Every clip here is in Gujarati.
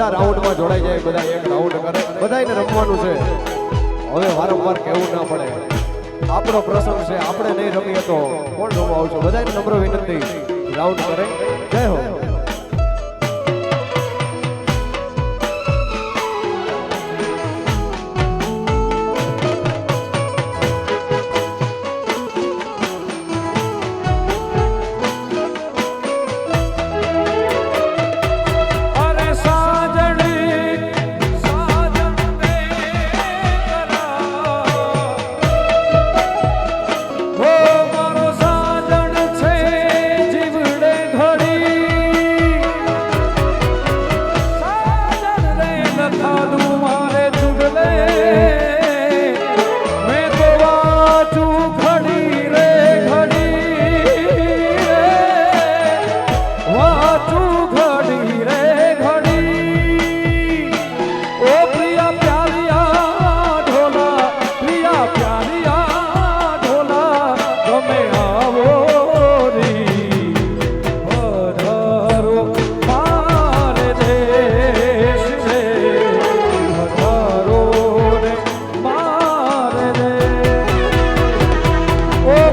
બધા રાઉન્ડમાં જોડાઈ જાય, બધા એક રાઉન્ડ કરે. બધાને રમવાનું છે. હવે વારંવાર કહેવું ના પડે. આપણો પ્રસંગ છે, આપણે નહીં રમીએ તો કોણ રમવા આવશે? બધાને નમ્ર વિનંતી. રાઉન્ડ કરે. જય હો.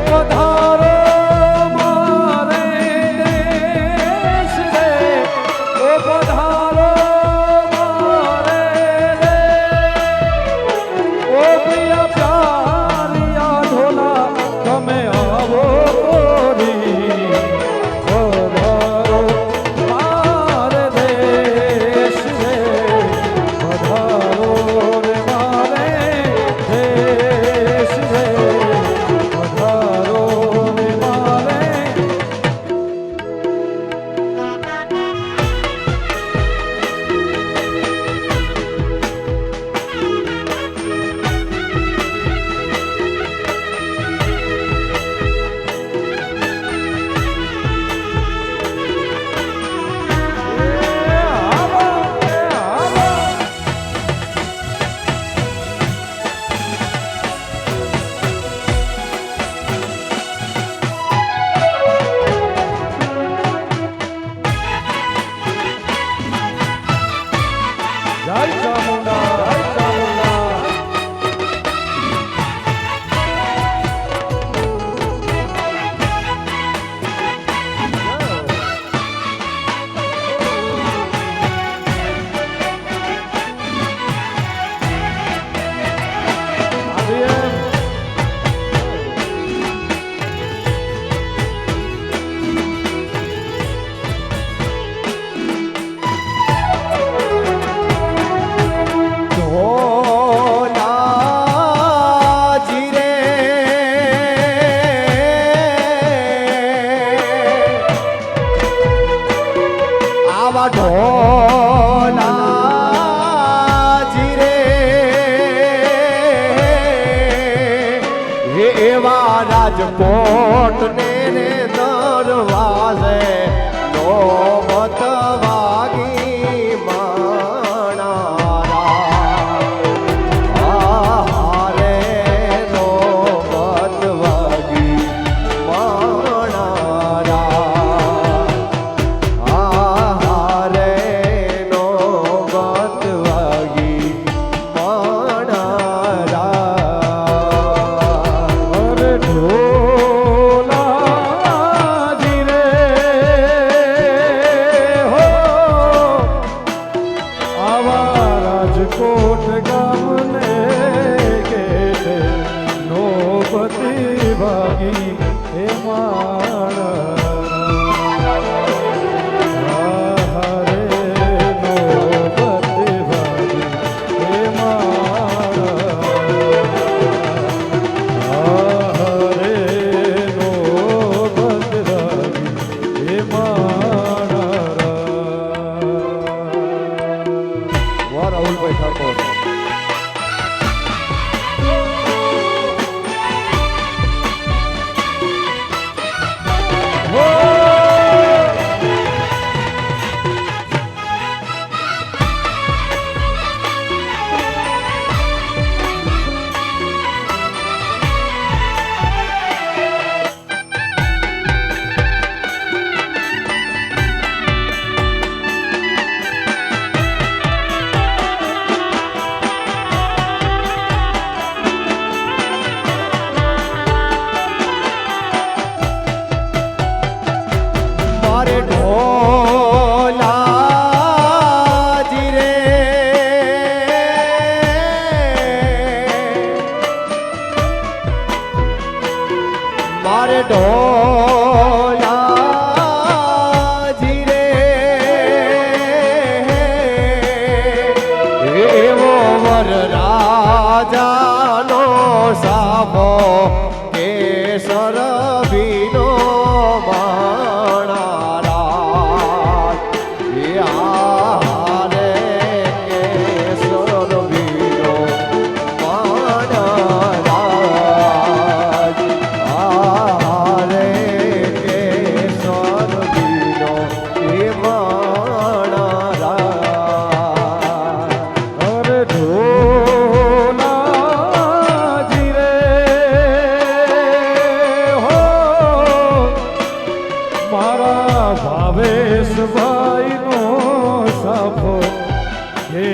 What Kadha રાજકોટ ને દરવાજે નો રાજાનો સાફો મારા ભાવેશભાઈનો સાફો હે